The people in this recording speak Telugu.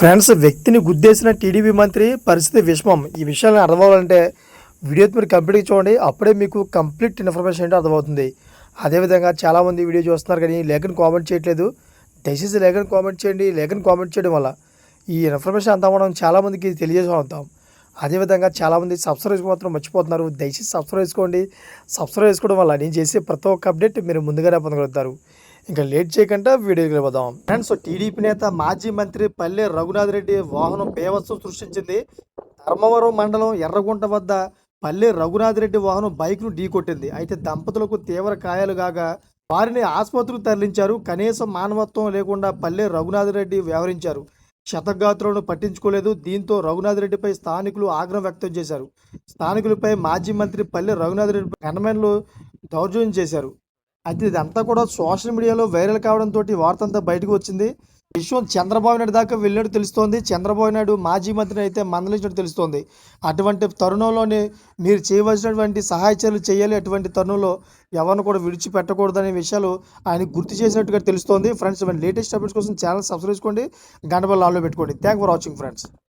ఫ్రెండ్స్ వ్యక్తిని గుద్దేసిన టీడీపీ మంత్రి పరిస్థితి విషమం. ఈ విషయాన్ని అర్థమవ్వాలంటే వీడియో మీరు కంప్లీట్గా చూడండి. అప్పుడే మీకు కంప్లీట్ ఇన్ఫర్మేషన్ ఏంటో అర్థమవుతుంది. అదేవిధంగా చాలామంది వీడియో చూస్తున్నారు కానీ లేఖను కామెంట్ చేయట్లేదు. దయచేసి లేఖను కామెంట్ చేయండి. లేఖను కామెంట్ చేయడం వల్ల ఈ ఇన్ఫర్మేషన్ అంతా మనం చాలామందికి తెలియజేస్తాం అదేవిధంగా చాలామంది సబ్స్క్రైబ్ మాత్రం మర్చిపోతున్నారు. దయచేసి సబ్స్క్రైబ్ చేసుకోండి. సబ్స్క్రైబ్ చేసుకోవడం వల్ల నేను చేసే ప్రతి ఒక్క అప్డేట్ మీరు ముందుగానే పొందగలుగుతారు. ఇంకా లేట్ చేయకుండా వీడియోకి వెళ్ళిపోదాం ఫ్రెండ్స్ టీడీపీ నేత మాజీ మంత్రి పల్లె రఘునాథ్ రెడ్డి వాహనం బేవత్సం సృష్టించింది. ధర్మవరం మండలం ఎర్రగుంట వద్ద పల్లె రఘునాథ్ రెడ్డి వాహనం బైక్ను ఢీకొట్టింది అయితే దంపతులకు తీవ్ర గాయాలు కాగా వారిని ఆసుపత్రికి తరలించారు. కనీసం మానవత్వం లేకుండా పల్లె రఘునాథ్ రెడ్డి వ్యవహరించారు. శతగాత్రులను పట్టించుకోలేదు. దీంతో రఘునాథ్ రెడ్డిపై స్థానికులు ఆగ్రహం వ్యక్తం చేశారు. స్థానికులపై మాజీ మంత్రి పల్లె రఘునాథ్ రెడ్డి గన్మెన్లు దౌర్జన్యం చేశారు. అయితే ఇదంతా కూడా సోషల్ మీడియాలో వైరల్ కావడంతో వార్తంతా బయటకు వచ్చింది. విషయం చంద్రబాబు నాయుడు దాకా వెళ్ళినట్టు తెలుస్తోంది. చంద్రబాబు నాయుడు మాజీ మంత్రిని అయితే మందలించినట్టు తెలుస్తోంది. అటువంటి తరుణంలోనే మీరు చేయవలసినటువంటి సహాయ చర్యలు చేయాలి. అటువంటి తరుణంలో ఎవరిని కూడా విడిచిపెట్టకూడదనే విషయాలు ఆయన గుర్తు చేసినట్టుగా తెలుస్తోంది. ఫ్రెండ్స్ లేటెస్ట్ అప్డేట్స్ కోసం ఛానల్ సబ్స్క్రైబ్ చేసుకోండి. గంటబల్ బల్ల పెట్టుకోండి. Thank for watching friends.